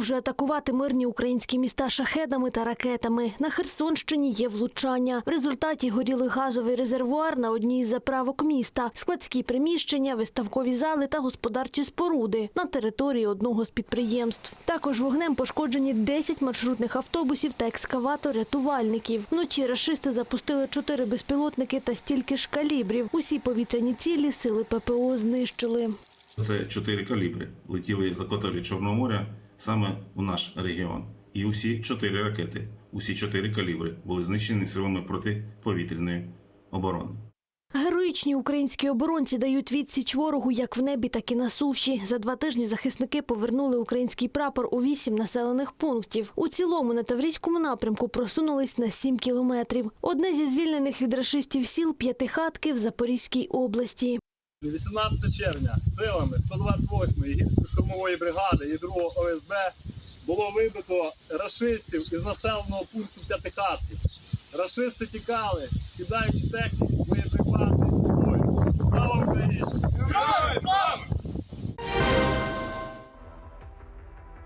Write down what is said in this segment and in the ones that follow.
продовжує атакувати мирні українські міста шахедами та ракетами. На Херсонщині є влучання. В результаті горіли газовий резервуар на одній із заправок міста, складські приміщення, виставкові зали та господарчі споруди на території одного з підприємств. Також вогнем пошкоджені 10 маршрутних автобусів та екскаватор рятувальників. Вночі рашисти запустили чотири безпілотники та стільки ж калібрів. Усі повітряні цілі сили ППО знищили. Це чотири калібри летіли з акваторії Чорного моря саме у наш регіон. І усі чотири ракети, усі чотири калібри були знищені силами протиповітряної оборони. Героїчні українські оборонці дають відсіч ворогу як в небі, так і на суші. За два тижні захисники повернули український прапор у вісім населених пунктів. У цілому на Таврійському напрямку просунулись на сім кілометрів. Одне зі звільнених від рашистів сіл П'ятихатки в Запорізькій області. 18 червня силами 128-ї гірсько-штурмової бригади і 2-го ОСБ було вибито рашистів із населеного пункту П'ятихатки. Рашисти тікали, кидаючи техніку, боєприпаси зброю. Слава Україні!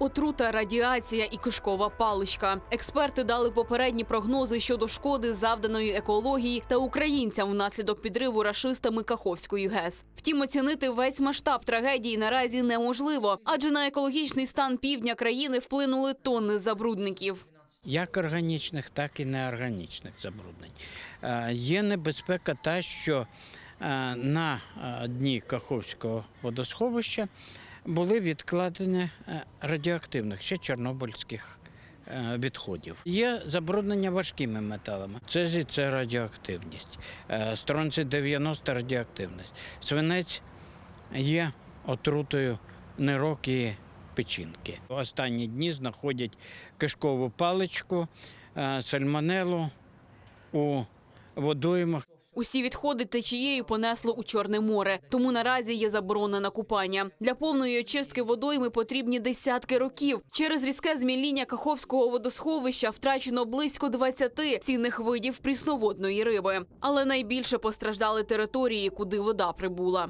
Отрута, радіація і кишкова паличка. Експерти дали попередні прогнози щодо шкоди, завданої екології та українцям внаслідок підриву рашистами Каховської ГЕС. Втім, оцінити весь масштаб трагедії наразі неможливо, адже на екологічний стан півдня країни вплинули тонни забрудників. як органічних, так і неорганічних забруднень. Е, Є небезпека та, що е, на е, дні Каховського водосховища були відкладені е, радіоактивних ще чорнобильських е, відходів. Є забруднення важкими металами. Цезій – це радіоактивність, е, стронцій 90 радіоактивність. Свинець є отрутою нирок і печінки. В останні дні знаходять кишкову паличку, сальмонелу у водоймах. Усі відходи течією понесло у Чорне море, тому наразі є заборона на купання. Для повної очистки водойми потрібні десятки років. Через різке зміління Каховського водосховища втрачено близько 20 цінних видів прісноводної риби. Але найбільше постраждали території, куди вода прибула.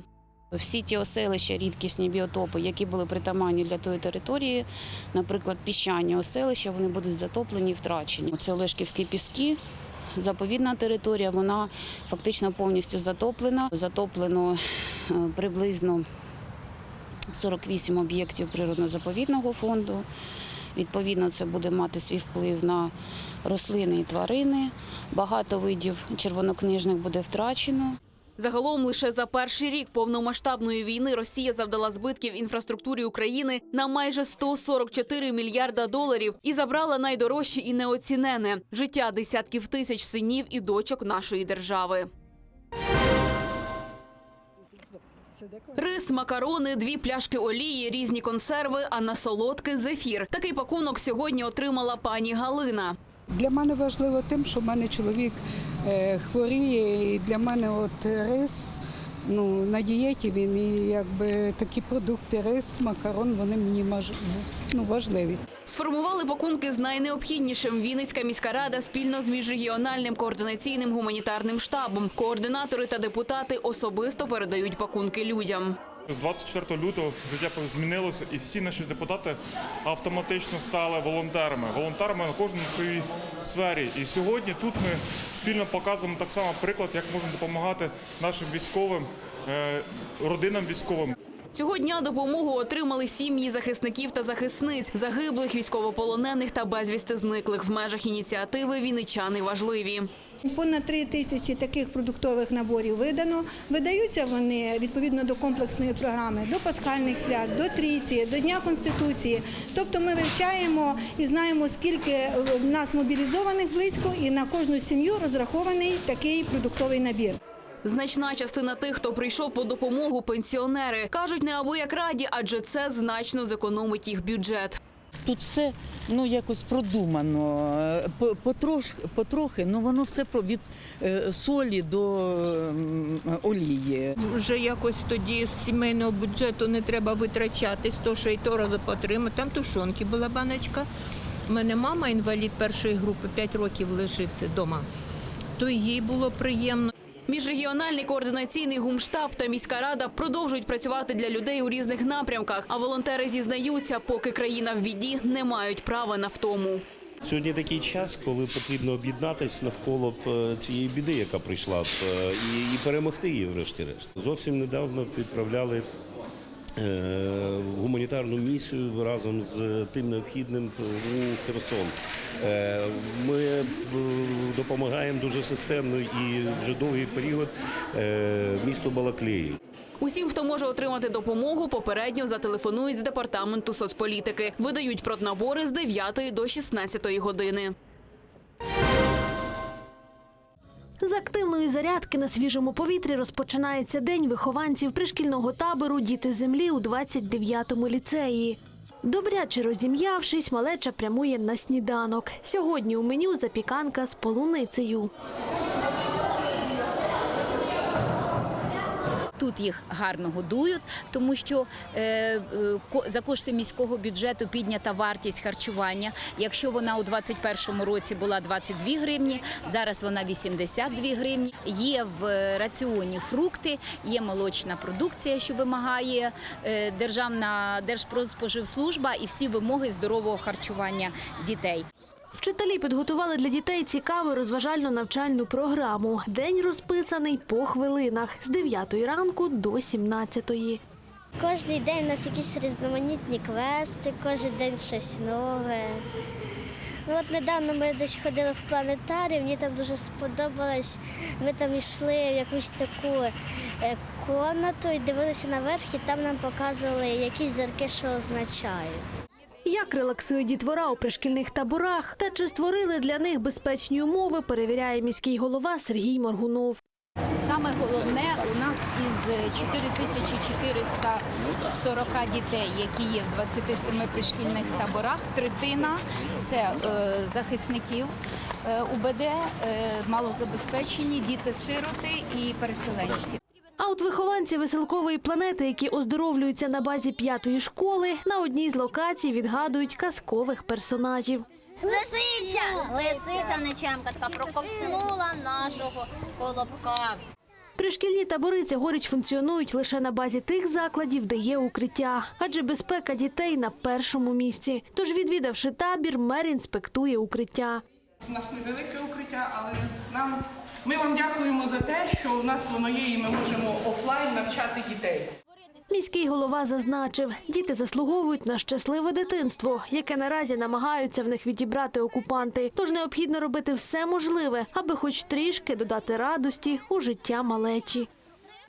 Всі ті оселища, рідкісні біотопи, які були притаманні для тої території, наприклад, піщані оселища, вони будуть затоплені і втрачені. Це Олешківські піски. Заповідна територія, вона фактично повністю затоплена. Затоплено е, приблизно 48 об'єктів природно-заповідного фонду. Відповідно, це буде мати свій вплив на рослини і тварини. Багато видів червонокнижних буде втрачено. Загалом лише за перший рік повномасштабної війни Росія завдала збитків інфраструктурі України на майже 144 мільярда доларів і забрала найдорожче і неоцінене життя десятків тисяч синів і дочок нашої держави. Рис, макарони, дві пляшки олії, різні консерви, а на солодкий зефір. Такий пакунок сьогодні отримала пані Галина. Для мене важливо тим, що в мене чоловік е, хворіє, і для мене от рис ну, на дієті він і якби такі продукти, рис, макарон, вони мені ну, важливі. Сформували пакунки з найнеобхіднішим. Вінницька міська рада спільно з міжрегіональним координаційним гуманітарним штабом. Координатори та депутати особисто передають пакунки людям. З 24 лютого життя змінилося, і всі наші депутати автоматично стали волонтерами. Волонтерами на кожному своїй сфері. І сьогодні тут ми спільно показуємо так само приклад, як можна допомагати нашим військовим, е, родинам військовим. Цього дня допомогу отримали сім'ї захисників та захисниць, загиблих, військовополонених та безвісти зниклих в межах ініціативи Вінничани важливі. Понад три тисячі таких продуктових наборів видано. Видаються вони відповідно до комплексної програми до пасхальних свят, до трійці, до Дня Конституції. Тобто ми вивчаємо і знаємо, скільки в нас мобілізованих близько, і на кожну сім'ю розрахований такий продуктовий набір. Значна частина тих, хто прийшов по допомогу, пенсіонери кажуть, неабияк раді, адже це значно зекономить їх бюджет. Тут все ну якось продумано, потрош, потрохи, ну воно все від е, солі до олії. Вже якось тоді з сімейного бюджету не треба витрачатись, то що і то рази потримати. Там тушонки була баночка. У мене мама інвалід першої групи, 5 років лежить вдома. То їй було приємно. Міжрегіональний координаційний гумштаб та міська рада продовжують працювати для людей у різних напрямках. А волонтери зізнаються, поки країна в біді, не мають права на втому. Сьогодні такий час, коли потрібно об'єднатися навколо е, цієї біди, яка прийшла е, і, перемогти її, врешті-решт. Зовсім недавно відправляли гуманітарну місію разом з тим необхідним у Херсон. Е, Ми е, допомагаємо дуже системно і вже довгий період е, місту Балаклеї. Усім, хто може отримати допомогу, попередньо зателефонують з департаменту соцполітики. Видають проднабори з 9 до 16 години. З активної зарядки на свіжому повітрі розпочинається день вихованців пришкільного табору Діти землі у 29-му ліцеї. Добряче розім'явшись, малеча прямує на сніданок. Сьогодні у меню запіканка з полуницею. Тут їх гарно годують, тому що е, е, за кошти міського бюджету піднята вартість харчування. Якщо вона у 2021 році була 22 гривні, зараз вона 82 гривні. Є в е, раціоні фрукти, є молочна продукція, що вимагає Державна Держпродспоживслужба і всі вимоги здорового харчування дітей. Вчителі підготували для дітей цікаву розважально-навчальну програму. День розписаний по хвилинах з 9 ранку до 17. Кожний день у нас якісь різноманітні квести, кожен день щось нове. Ну от недавно ми десь ходили в планетарій, мені там дуже сподобалось. Ми там йшли в якусь таку е, комнату і дивилися наверх, і там нам показували якісь зірки, що означають. Як релаксує дітвора у пришкільних таборах та чи створили для них безпечні умови, перевіряє міський голова Сергій Моргунов. Саме головне у нас із 4440 дітей, які є в 27 пришкільних таборах, третина це е, захисників е, УБД, е, малозабезпечені, діти-сироти і переселенці. А от вихованці веселкової планети, які оздоровлюються на базі п'ятої школи, на одній з локацій відгадують казкових персонажів. Лисиця! Лисиця нечемка така проковтнула нашого колобка. Пришкільні табори цьогоріч функціонують лише на базі тих закладів, де є укриття, адже безпека дітей на першому місці. Тож, відвідавши табір, мер інспектує укриття. У нас невелике укриття, але нам ми вам дякуємо за те, що у нас воно є, і ми можемо офлайн навчати дітей. Міський голова зазначив, діти заслуговують на щасливе дитинство, яке наразі намагаються в них відібрати окупанти. Тож необхідно робити все можливе, аби хоч трішки додати радості у життя малечі.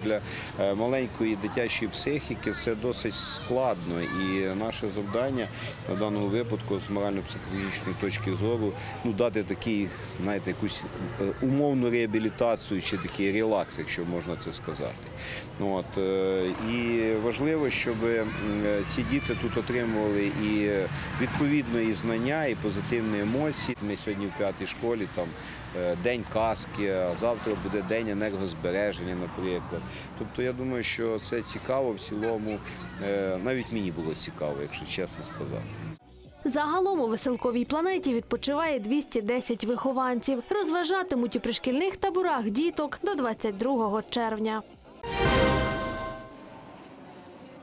Для е, маленької дитячої психіки це досить складно, і наше завдання на даному випадку з морально-психологічної точки зору ну, дати такий, знаєте, якусь е, умовну реабілітацію чи такий релакс, якщо можна це сказати. От, е, і важливо, щоб ці діти тут отримували і відповідно і знання, і позитивні емоції. Ми сьогодні в п'ятій школі там день казки, а завтра буде день енергозбереження, наприклад. Тобто я думаю, що це цікаво в цілому. Е, Навіть мені було цікаво, якщо чесно сказати. Загалом у веселковій планеті відпочиває 210 вихованців. Розважатимуть у пришкільних таборах діток до 22 червня.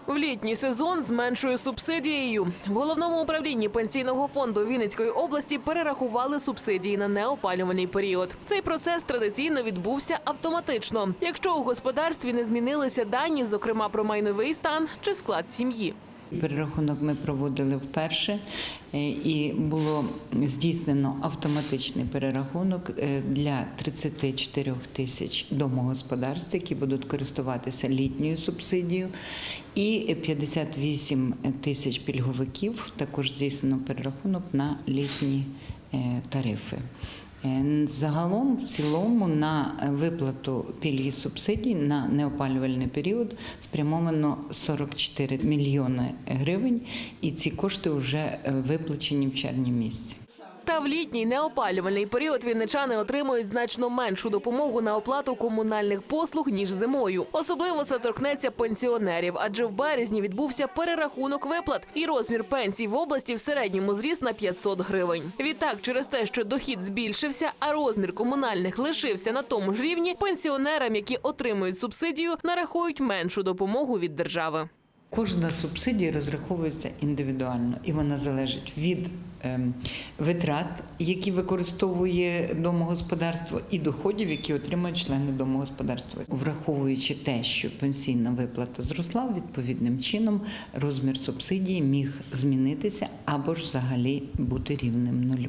В літній сезон з меншою субсидією в головному управлінні пенсійного фонду Вінницької області перерахували субсидії на неопалювальний період. Цей процес традиційно відбувся автоматично, якщо у господарстві не змінилися дані, зокрема про майновий стан чи склад сім'ї. Перерахунок ми проводили вперше, е, і було здійснено автоматичний перерахунок е, для 34 тисяч домогосподарств, які будуть користуватися літньою субсидією, і 58 тисяч пільговиків також здійснено перерахунок на літні е, тарифи. Е, Загалом, в цілому, на виплату пільги субсидій на неопалювальний період спрямовано 44 мільйони гривень, і ці кошти вже е, виплачені в червні місяці. Та в літній неопалювальний період вінничани отримують значно меншу допомогу на оплату комунальних послуг ніж зимою. Особливо це торкнеться пенсіонерів, адже в березні відбувся перерахунок виплат, і розмір пенсій в області в середньому зріс на 500 гривень. Відтак, через те, що дохід збільшився, а розмір комунальних лишився на тому ж рівні, пенсіонерам, які отримують субсидію, нарахують меншу допомогу від держави. Кожна субсидія розраховується індивідуально, і вона залежить від ем, витрат, які використовує домогосподарство, і доходів, які отримують члени домогосподарства. Враховуючи те, що пенсійна виплата зросла, відповідним чином розмір субсидії міг змінитися або ж взагалі бути рівним нулю.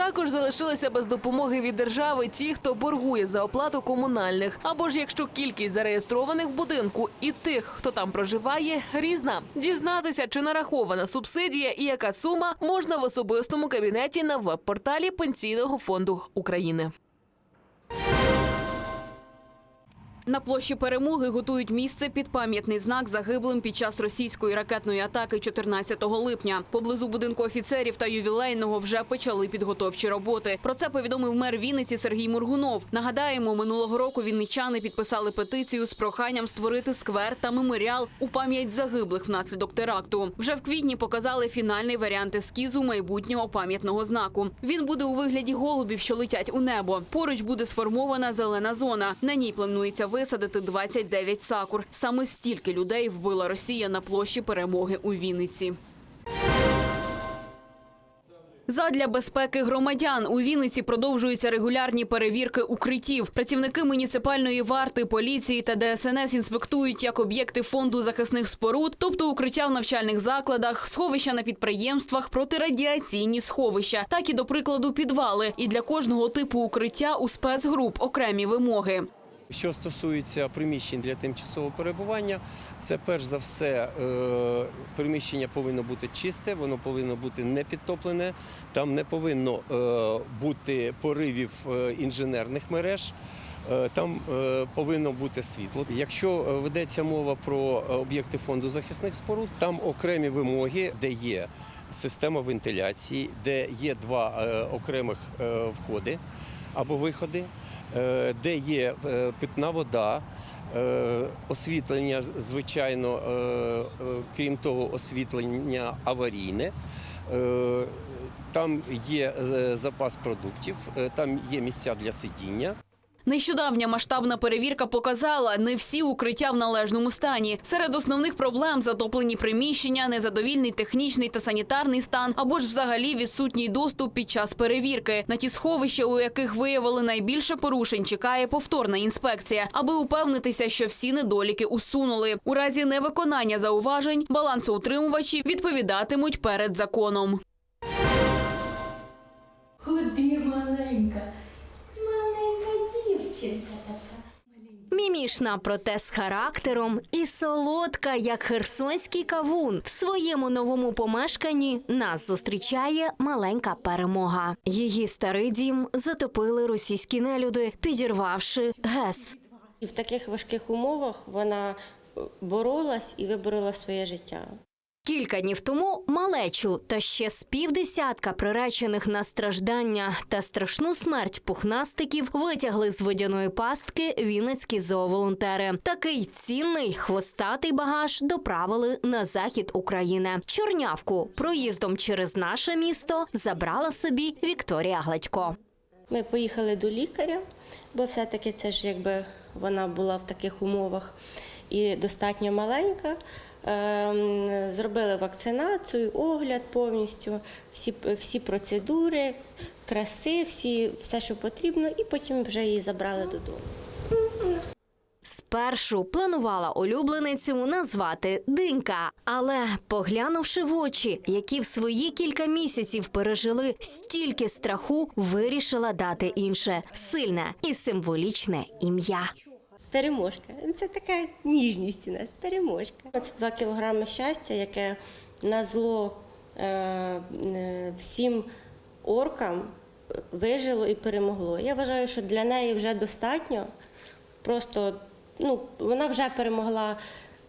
Також залишилися без допомоги від держави ті, хто боргує за оплату комунальних, або ж якщо кількість зареєстрованих в будинку і тих, хто там проживає, різна. Дізнатися, чи нарахована субсидія і яка сума можна в особистому кабінеті на веб-порталі Пенсійного фонду України. На площі перемоги готують місце під пам'ятний знак загиблим під час російської ракетної атаки 14 липня. Поблизу будинку офіцерів та ювілейного вже почали підготовчі роботи. Про це повідомив мер Вінниці Сергій Мургунов. Нагадаємо, минулого року вінничани підписали петицію з проханням створити сквер та меморіал у пам'ять загиблих внаслідок теракту. Вже в квітні показали фінальний варіант ескізу майбутнього пам'ятного знаку. Він буде у вигляді голубів, що летять у небо. Поруч буде сформована зелена зона. На ній планується висадити 29 сакур. Саме стільки людей вбила Росія на площі перемоги у Вінниці. Задля безпеки громадян у Вінниці продовжуються регулярні перевірки укриттів. Працівники муніципальної варти, поліції та ДСНС інспектують як об'єкти фонду захисних споруд, тобто укриття в навчальних закладах, сховища на підприємствах, протирадіаційні сховища, так і до прикладу підвали. І для кожного типу укриття у спецгруп окремі вимоги. Що стосується приміщень для тимчасового перебування, це перш за все е, приміщення повинно бути чисте, воно повинно бути не підтоплене, там не повинно е, бути поривів е, інженерних мереж. Там повинно бути світло. Якщо ведеться мова про об'єкти фонду захисних споруд, там окремі вимоги, де є система вентиляції, де є два окремих входи або виходи, де є е, питна вода. е, Освітлення, звичайно, е, е, крім того, освітлення аварійне. Е, Там є е, запас продуктів, е, там є місця для сидіння. Нещодавня масштабна перевірка показала, не всі укриття в належному стані. Серед основних проблем затоплені приміщення, незадовільний технічний та санітарний стан, або ж взагалі відсутній доступ під час перевірки. На ті сховища, у яких виявили найбільше порушень, чекає повторна інспекція, аби упевнитися, що всі недоліки усунули. У разі невиконання зауважень балансоутримувачі відповідатимуть перед законом. Куди маленька? Маленька дівчинка така. Мімішна, проте з характером і солодка, як херсонський кавун. В своєму новому помешканні нас зустрічає маленька перемога. Її старий дім затопили російські нелюди, підірвавши ГЕС. І в таких важких умовах вона боролась і виборола своє життя. Кілька днів тому малечу та ще з півдесятка приречених на страждання та страшну смерть пухнастиків витягли з водяної пастки вінницькі зооволонтери. Такий цінний хвостатий багаж доправили на захід України. Чорнявку проїздом через наше місто забрала собі Вікторія Гладько. Ми поїхали до лікаря, бо все-таки це ж якби вона була в таких умовах і достатньо маленька. Ем, Зробили вакцинацію, огляд повністю, всі, всі процедури, краси, всі, все, що потрібно, і потім вже її забрали додому. Спершу планувала улюбленицю назвати Динька, але поглянувши в очі, які в свої кілька місяців пережили стільки страху, вирішила дати інше сильне і символічне ім'я. Переможка. Це така ніжність у нас, переможка. Це два кілограми щастя, яке на зло е, е, всім оркам вижило і перемогло. Я вважаю, що для неї вже достатньо. Просто ну, вона вже перемогла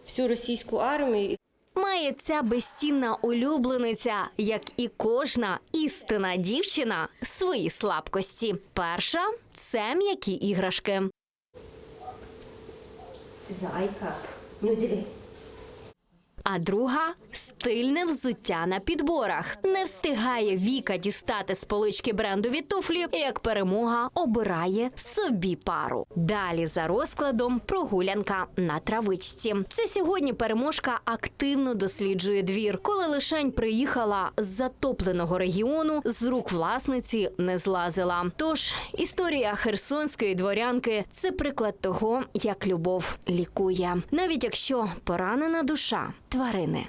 всю російську армію. Має Має ця безцінна улюблениця, як і кожна істина дівчина, свої слабкості. Перша це м'які іграшки. za ajka nudili. А друга стильне взуття на підборах. Не встигає Віка дістати з полички брендові туфлі, як перемога обирає собі пару. Далі за розкладом прогулянка на травичці. Це сьогодні переможка активно досліджує двір. Коли лишень приїхала з затопленого регіону, з рук власниці не злазила. Тож історія херсонської дворянки це приклад того, як любов лікує, навіть якщо поранена душа тварини.